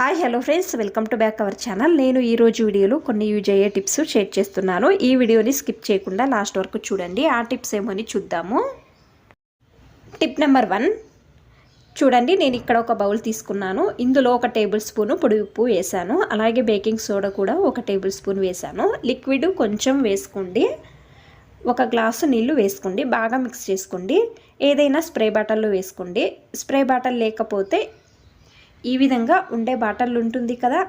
Hi hello friends. Welcome to back our channel. నేను ఈరోజు వీడియోలో కొన్ని యూజ్ అయ్యే టిప్స్ షేర్ చేస్తున్నాను. ఈ వీడియోని స్కిప్ చేయకుండా లాస్ట్ వరకు చూడండి. ఆ టిప్స్ ఏమో అని చూద్దాము. Tip number one. చూడండి నేను ఇక్కడ ఒక బౌల్ తీసుకున్నాను. ఇందులో ఒక టేబుల్ స్పూను పొడి ఉప్పు వేసాను అలాగే బేకింగ్ సోడా కూడా ఒక టేబుల్ స్పూన్ వేసాను లిక్విడ్ కొంచెం వేసుకోండి. ఒక గ్లాసు నీళ్ళు వేసుకోండి. బాగా మిక్స్ చేసుకోండి. ఏదైనా స్ప్రే బాటిల్లో వేసుకోండి. స్ప్రే బాటిల్ లేకపోతే ఈ విధంగా ఉండే బాటిల్ ఉంటుంది కదా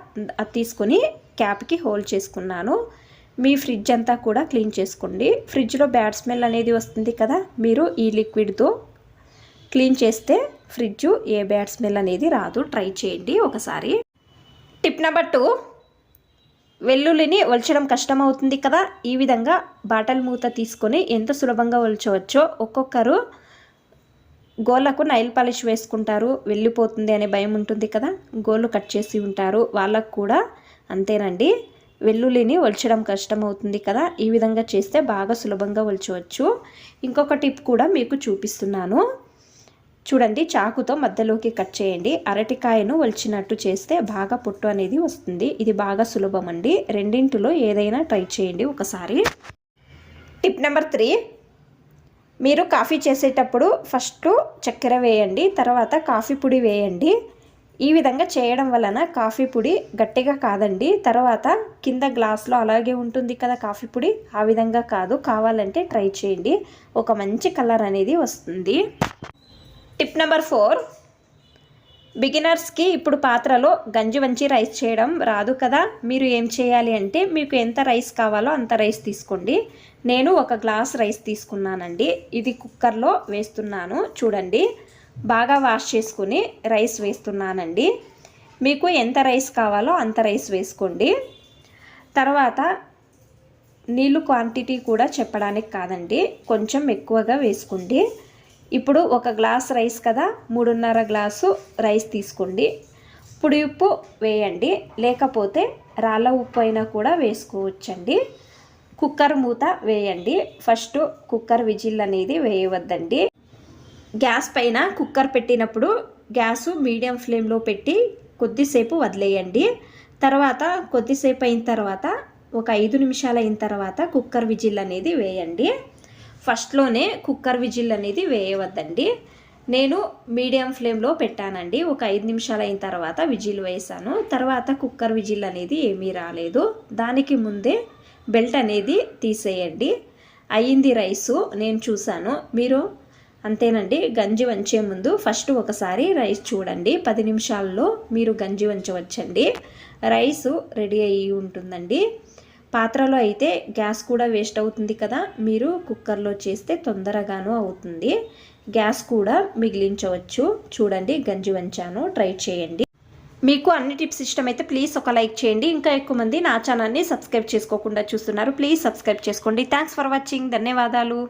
అది తీసుకొని క్యాప్కి హోల్డ్ చేసుకున్నాను. మీ ఫ్రిడ్జ్ అంతా కూడా క్లీన్ చేసుకోండి. ఫ్రిడ్జ్లో బ్యాడ్ స్మెల్ అనేది వస్తుంది కదా మీరు ఈ లిక్విడ్తో క్లీన్ చేస్తే ఫ్రిడ్జ్ ఏ బ్యాడ్ స్మెల్ అనేది రాదు. ట్రై చేయండి ఒకసారి. టిప్ నెంబర్ టూ వెల్లుల్లిని ఒలచడం కష్టమవుతుంది కదా ఈ విధంగా బాటల్ మూత తీసుకొని ఎంత సులభంగా ఒలచవచ్చో ఒక్కొక్కరు గోళ్ళకు నైల్ పాలిష్ వేసుకుంటారు వెళ్ళిపోతుంది అనే భయం ఉంటుంది కదా? గోళ్ళు కట్ చేసి ఉంటారు వాళ్ళకు కూడా అంతేనండి. వెల్లుల్లిని ఒల్చడం కష్టమవుతుంది కదా? ఈ విధంగా చేస్తే బాగా సులభంగా ఒల్చవచ్చు. ఇంకొక టిప్ కూడా మీకు చూపిస్తున్నాను. చూడండి చాకుతో మధ్యలోకి కట్ చేయండి. అరటికాయను ఒలిచినట్టు చేస్తే బాగా పొట్టు అనేది వస్తుంది. ఇది బాగా సులభం అండి. రెండింటిలో ఏదైనా ట్రై చేయండి ఒకసారి. టిప్ నెంబర్ త్రీ మీరు కాఫీ చేసేటప్పుడు ఫస్ట్ చక్కెర వేయండి తర్వాత కాఫీ పొడి వేయండి. ఈ విధంగా చేయడం వలన కాఫీ పొడి గట్టిగా కాదండి. తర్వాత కింద గ్లాస్లో అలాగే ఉంటుంది కదా కాఫీ పొడి ఆ విధంగా కాదు. కావాలంటే ట్రై చేయండి. ఒక మంచి కలర్ అనేది వస్తుంది. Tip number four. బిగినర్స్కి ఇప్పుడు పాత్రలో గంజి వంచి రైస్ చేయడం రాదు కదా. మీరు ఏం చేయాలి అంటే మీకు ఎంత రైస్ కావాలో అంత రైస్ తీసుకోండి. నేను ఒక గ్లాస్ రైస్ తీసుకున్నానండి. ఇది కుక్కర్లో వేస్తున్నాను. చూడండి. బాగా వాష్ చేసుకుని రైస్ వేస్తున్నానండి. మీకు ఎంత రైస్ కావాలో అంత రైస్ వేసుకోండి. తర్వాత నీళ్ళు క్వాంటిటీ కూడా చెప్పడానికి కాదండి. కొంచెం ఎక్కువగా వేసుకోండి. ఇప్పుడు ఒక గ్లాస్ రైస్ కదా మూడున్నర గ్లాసు రైస్ తీసుకోండి. పుడి ఉప్పు వేయండి లేకపోతే రాళ్ళ ఉప్పు అయినా కూడా వేసుకోవచ్చండి. కుక్కర్ మూత వేయండి ఫస్ట్ కుక్కర్ విజిల్ అనేది వేయవద్దండి. గ్యాస్ పైన కుక్కర్ పెట్టినప్పుడు గ్యాసు మీడియం ఫ్లేమ్లో పెట్టి కొద్దిసేపు వదిలేయండి. తర్వాత కొద్దిసేపు అయిన తర్వాత ఒక ఐదు నిమిషాలు అయిన తర్వాత కుక్కర్ విజిల్ అనేది వేయండి. ఫస్ట్లోనే కుక్కర్ విజిల్ అనేది వేయవద్దండి. నేను మీడియం ఫ్లేమ్లో పెట్టానండి. ఒక ఐదు నిమిషాలు అయిన తర్వాత విజిల్ వేసాను తర్వాత కుక్కర్ విజిల్ అనేది ఏమీ రాలేదు. దానికి ముందే బెల్ట్ అనేది తీసేయండి. అయ్యింది రైసు నేను చూశాను. మీరు అంతేనండి గంజి వంచే ముందు ఫస్ట్ ఒకసారి రైస్ చూడండి. పది నిమిషాల్లో మీరు గంజి వంచవచ్చండి. రైసు రెడీ అయ్యి ఉంటుందండి. పాత్రలో అయితే గ్యాస్ కూడా వేస్ట్ అవుతుంది కదా మీరు కుక్కర్లో చేస్తే తొందరగాను అవుతుంది. గ్యాస్ కూడా మిగిలించవచ్చు. చూడండి గంజి వంచాను. ట్రై చేయండి. మీకు అన్ని టిప్స్ ఇష్టమైతే ప్లీజ్ ఒక లైక్ చేయండి. ఇంకా ఎక్కువ మంది నా ఛానల్ని సబ్స్క్రైబ్ చేసుకోకుండా చూస్తున్నారు. ప్లీజ్ సబ్స్క్రైబ్ చేసుకోండి. Thanks for watching. ధన్యవాదాలు.